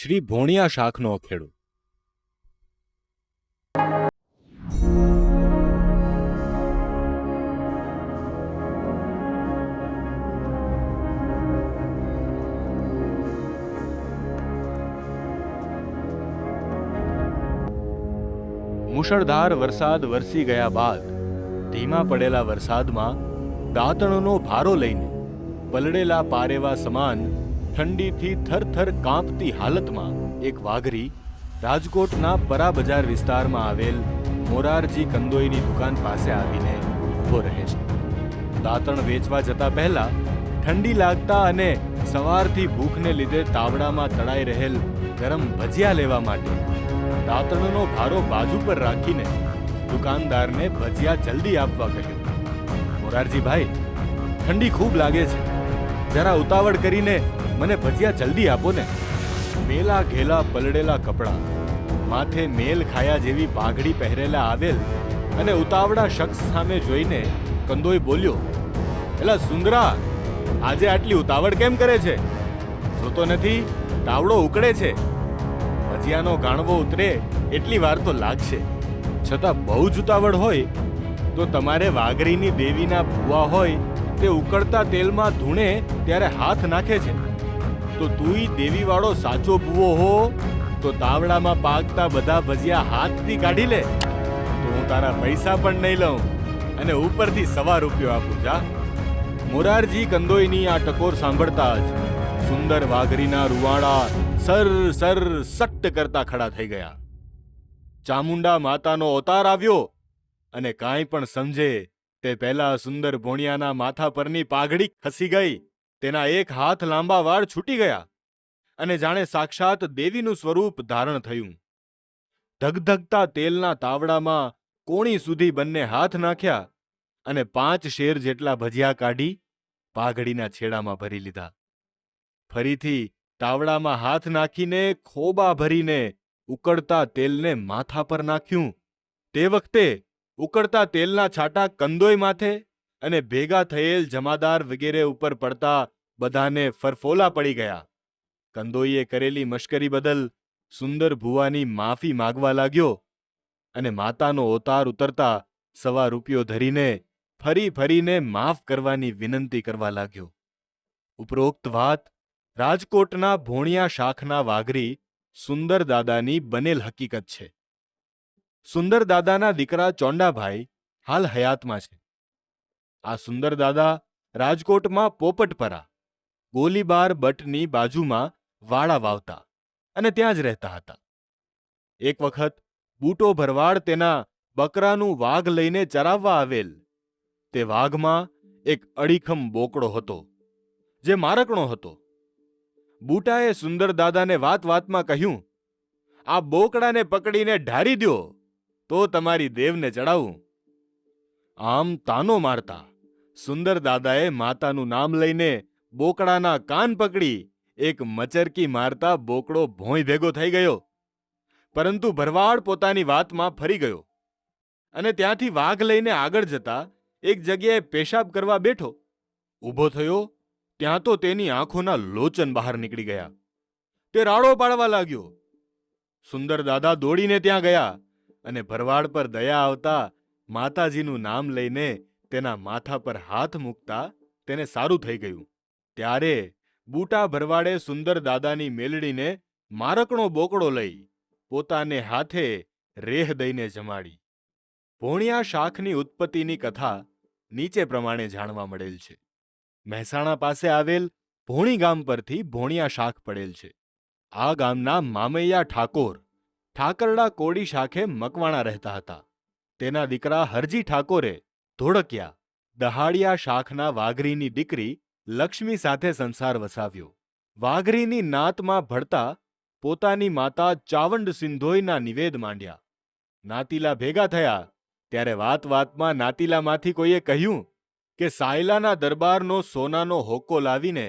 શ્રી ભોણિયા શાખનો ખેડૂત. મુશળધાર વરસાદ વરસી ગયા બાદ ધીમા પડેલા વરસાદમાં દાંતણનો ભારો લઈને પલળેલા પારેવા સમાન ઠંડીથી થરથર કાંપતી હાલતમાં એક વાઘરી રાજકોટના પરા બજાર વિસ્તારમાં આવેલ મોરારજી કંદોઈની દુકાન પાસે આવીને ઊભો રહે છે. દાંતણ વેચવા જતા પહેલા ઠંડી લાગતા અને સવારથી ભૂખને લીધે તાવડામાં તળાઈ રહેલ ગરમ ભજીયા લેવા માટે દાંતણનો ભારો બાજુ પર રાખીને દુકાનદારને ભજીયા જલ્દી આપવા કહ્યું. મોરારજીભાઈ, ઠંડી ખૂબ લાગે છે. જરા ઉતાવળ કરીને મને ભજીયા જલ્દી આપો ને. મેલા ઘેલા પલળેલા કપડાં, માથે મેલ ખાયા જેવી પાઘડી પહેરેલા આવેલ અને ઉતાવળા શખ્સ સામે જોઈને કંદોઈ બોલ્યો, એલા સુંદરા, આજે આટલી ઉતાવળ કેમ કરે છે? જોતો નથી, તાવડો ઉકળે છે. ભજીયાનો ગાણવો ઉતરે એટલી વાર તો લાગશે. છતાં બહુ જ ઉતાવળ હોય, તો તમારે વાઘરીની દેવીના ભૂવા હોય તે ઉકળતા તેલમાં ધૂણે ત્યારે હાથ નાખે છે. તો તુંય દેવીવાળો સાચો ભૂવો હો. તો તાવડામાં પાકતા બધા ભજીયા હાથથી કાઢી લે. તો હું તારા પૈસા પણ નહીં લઉં અને ઉપરથી સવા રૂપિયો આપું, જા. મોરારજી કંદોઈની આ ટકોર સાંભળતા જ સુંદર વાઘરીના રૂવાડા સર સર સટ્ટ કરતા ખડા થઈ ગયા. ચામુંડા માતાનો અવતાર આવ્યો અને કાંઈ પણ સમજે તે પહેલા સુંદર ભોણિયાના માથા પરની પાઘડી ખસી ગઈ. તેના એક હાથ લાંબા વાળ છૂટી ગયા અને જાણે સાક્ષાત દેવીનું સ્વરૂપ ધારણ થયું. ધગધગતા તેલના તાવડામાં કોણી સુધી બંને હાથ નાખ્યા અને પાંચ શેર જેટલા ભજીયા કાઢી પાઘડીના છેડામાં ભરી લીધા. ફરીથી તાવડામાં હાથ નાખીને ખોબા ભરીને ઉકળતા તેલને માથા પર નાખ્યું. તે વખતે ઉકળતા તેલના છાંટા કંદોય માથે અને ભેગા થયેલ જમાદાર વગેરે ઉપર પડતા બધાને ફરફોલા પડી ગયા. કંદોઈએ કરેલી મશ્કરી બદલ સુંદર ભુવાની માફી માગવા લાગ્યો અને માતાનો ઓતાર ઉતરતા સવા રૂપિયો ધરીને ફરી ફરીને માફ કરવાની વિનંતી કરવા લાગ્યો. ઉપરોક્ત વાત, રાજકોટના ભોણિયા શાખના વાઘરી સુંદર દાદાની બનેલ હકીકત છે. સુંદર દાદાના દીકરા ચોંડાભાઈ હાલ હયાતમાં છે. આ સુંદર દાદા રાજકોટમાં પોપટપરા, ગોલીબાર બટની બાજુમાં વાળા વાવતા અને ત્યાં જ રહેતા હતા. એક વખત બૂટો ભરવાડ તેના બકરાનું વાઘ લઈને ચરાવવા આવેલ. તે વાઘમાં એક અડીખમ બોકડો હતો, જે મારકણો હતો. બૂટાએ સુંદર દાદાને વાત વાતમાં કહ્યું, આ બોકડાને પકડીને ઢારી દ્યો, તો તમારી દેવને ચડાવું. આમ તાનો મારતા સુંદર દાદાએ માતાનું નામ લઈને બોકડાના કાન પકડી, એક મચરકી મારતા બોકડો ભોંય ભેગો થઈ ગયો. પરંતુ ભરવાડ પોતાની વાતમાં ફરી ગયો અને ત્યાંથી વાઘ લઈને આગળ જતા એક જગ્યાએ પેશાબ કરવા બેઠો. ઊભો થયો, ત્યાં તો તેની આંખોના લોચન બહાર નીકળી ગયા. તે રાડો પાડવા લાગ્યો. સુંદર દાદા દોડીને ત્યાં ગયા અને ભરવાડ પર દયા આવતા માતાજીનું નામ લઈને તેના માથા પર હાથ મૂકતા તેને સારું થઈ ગયું. ત્યારે બૂટા ભરવાડે સુંદર દાદાની મેલડીને મારકણો બોકડો લઈ પોતાને હાથે રેહ દઈને જમાડી. ભોણિયા શાખની ઉત્પત્તિની કથા નીચે પ્રમાણે જાણવા મળેલ છે. મહેસાણા પાસે આવેલ ભોણી ગામ પરથી ભોણિયા શાખ પડેલ છે. આ ગામના મામૈયા ઠાકોર ઠાકરડા કોડી શાખે મકવાણા રહેતા હતા. તેના દીકરા હરજી ઠાકોરે ધોળકિયા, દહાડિયા શાખના વાઘરીની દીકરી લક્ષ્મી સાથે સંસાર વસાવ્યો. વાઘરીની નાતમાં ભળતા પોતાની માતા ચાવંડ સિંધોઈના નિવેદ માંડ્યા. નાતીલા ભેગા થયા, ત્યારે વાત વાતમાં નાતીલામાંથી કોઈએ કહ્યું કે સાયલાના દરબારનો સોનાનો હોકો લાવીને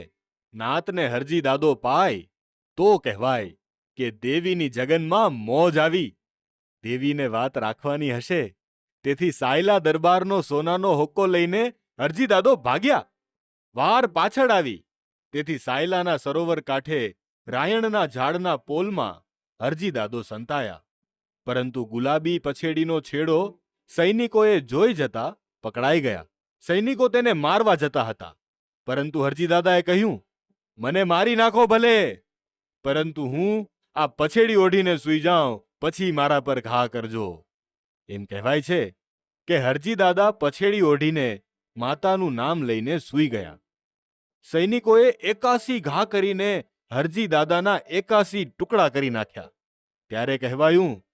નાતને હરજી દાદો પાય, તો કહેવાય કે દેવીની જગનમાં મોજ આવી. દેવીને વાત રાખવાની હશે તેથી સાયલા દરબારનો સોનાનો હોક્કો લઈને અરજીદાદો ભાગ્યા. વાર પાછળ આવી. તેથી સાયલાના સરોવર કાંઠે રાયણના ઝાડના પોલમાં અરજીદાદો સંતાયા. પરંતુ ગુલાબી પછેડીનો છેડો સૈનિકોએ જોઈ જતા પકડાઈ ગયા. સૈનિકો તેને મારવા જતા હતા. પરંતુ હરજીદાદાએ કહ્યું, મને મારી નાખો ભલે. પરંતુ હું આ પછેડી ઓઢીને સૂઈ જાઉં. પછી મારા પર ઘા કરજો. એમ કહેવાય છે કે હરજી દાદા પછેડી ઓઢીને માતાનું નામ લઈને સૂઈ ગયા. સૈનિકોએ એકાસી ઘા કરીને હરજી દાદાના એકાસી ટુકડા કરી નાખ્યા. ત્યારે કહેવાયું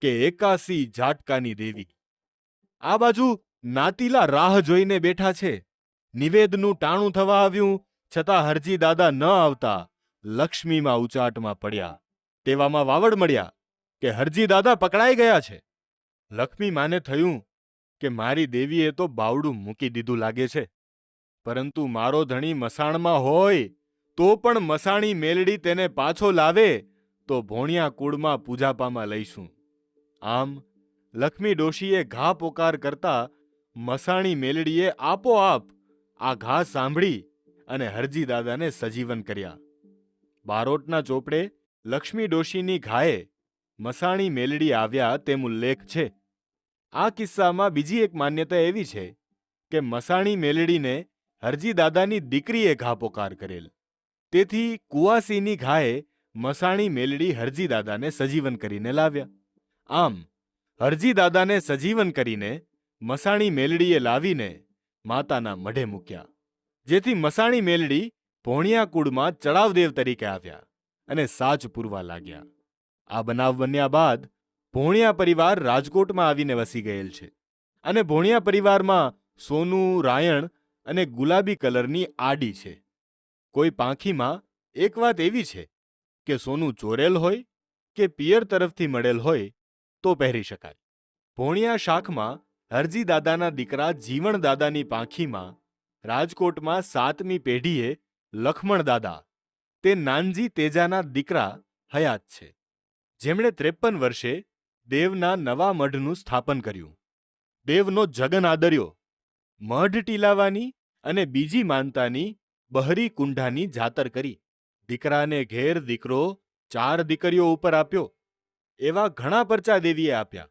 કે એકાસી ઝાટકાની દેવી. આ બાજુ નાતીલા રાહ જોઈને બેઠા છે. નિવેદનું ટાણું થવા આવ્યું છતાં હરજી દાદા ન આવતા લક્ષ્મીમાં ઉચાટમાં પડ્યા. તેવામાં વાવડ મળ્યા કે હરજી દાદા પકડાઈ ગયા છે. લક્ષ્મી માને થયું કે મારી દેવીએ તો બાવડું મૂકી દીધું લાગે છે. પરંતુ મારો ધણી મસાણમાં હોય, તો પણ મસાણી મેલડી તેને પાછો લાવે, તો ભોણિયા કુળમાં પૂજાપામાં લઈશું. આમ, લક્ષ્મી ડોશીએ ઘા પોકાર કરતા મસાણી મેલડીએ આપોઆપ આ ઘા સાંભળી અને હરજી દાદાને સજીવન કર્યા. બારોટના ચોપડે લક્ષ્મી ડોશીની ઘાએ મસાણી મેલડી આવ્યા તેમ ઉલ્લેખ છે. આ કિસ્સામાં બીજી એક માન્યતા એવી છે કે મસાણી મેલડીને હરજી દાદાની દીકરીએ ઘા પોકાર કરેલ. તેથી કુવાસીની ઘાએ મસાણી મેલડી હરજી દાદાને સજીવન કરીને લાવ્યા. આમ હરજી દાદાને સજીવન કરીને મસાણી મેલડીએ લાવીને માતાના મઢે મૂક્યા. જેથી મસાણી મેલડી ભોણિયા કુળમાં ચડાવદેવ તરીકે આવ્યા અને સાચ પૂરવા લાગ્યા. આ બનાવ બન્યા બાદ ભોણિયા પરિવાર રાજકોટમાં આવીને વસી ગયેલ છે અને ભોણિયા પરિવારમાં સોનું, રાયણ અને ગુલાબી કલરની આડી છે. કોઈ પાંખીમાં એક વાત એવી છે કે સોનું ચોરેલ હોય કે પિયર તરફથી મળેલ હોય તો પહેરી શકાય. ભોણિયા શાખમાં હરજી દાદાના દીકરા જીવણ દાદાની પાંખીમાં રાજકોટમાં સાતમી પેઢીએ લખમણ દાદા, તે નાનજી તેજાના દીકરા હયાત છે. જેમણે ત્રેપન વર્ષે દેવના નવા મઢનું સ્થાપન કર્યું. દેવનો જગન આદર્યો. મઢ ટીલાવાની અને બીજી માનતાની બહરી કુંઢાની જાતર કરી. દીકરાને ઘેર દીકરો ચાર દીકરીઓ ઉપર આપ્યો. એવા ઘણા પરચા દેવીએ આપ્યા.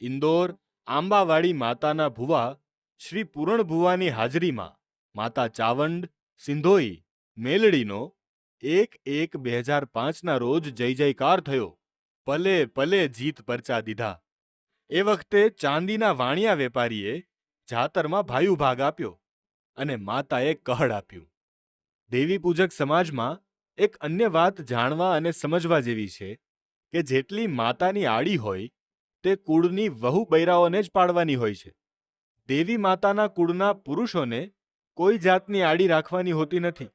ઇન્દોર, આંબાવાડી માતાના ભુવા શ્રી પૂરણ ભુવાની હાજરીમાં માતા ચાવંડ, સિંધોઈ, મેલડીનો એક એક બે હજાર પાંચના રોજ જય જયકાર થયો. પલે પલે જીત પરચા દીધા. એ વખતે ચાંદીના વાણિયા વેપારીએ જાતરમાં ભાયુ ભાગ આપ્યો અને માતાએ કહડ આપ્યું. દેવી પૂજક સમાજમાં એક અન્ય વાત જાણવા અને સમજવા જેવી છે કે જેટલી માતાની આડી હોય તે કુળની વહુ બૈરાઓને જ પાડવાની હોય છે. દેવી માતાના કુળના પુરુષોને કોઈ જાતની આડી રાખવાની હોતી નથી.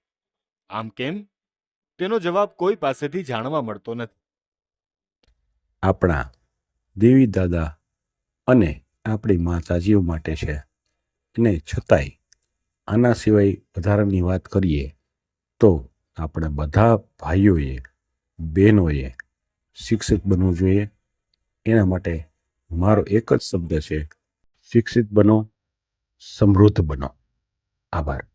આમ કેમ? તેનો જવાબ કોઈ પાસેથી જાણવા મળતો નથી. આપણા દેવી દાદા અને આપણી માતાજીઓ માટે છે. અને છતાંય આના સિવાય વધારાની વાત કરીએ તો આપણે બધા ભાઈઓએ, બહેનોએ શિક્ષિત બનવું જોઈએ. એના માટે મારો એક જ શબ્દ છે, શિક્ષિત બનો, સમૃદ્ધ બનો. આભાર.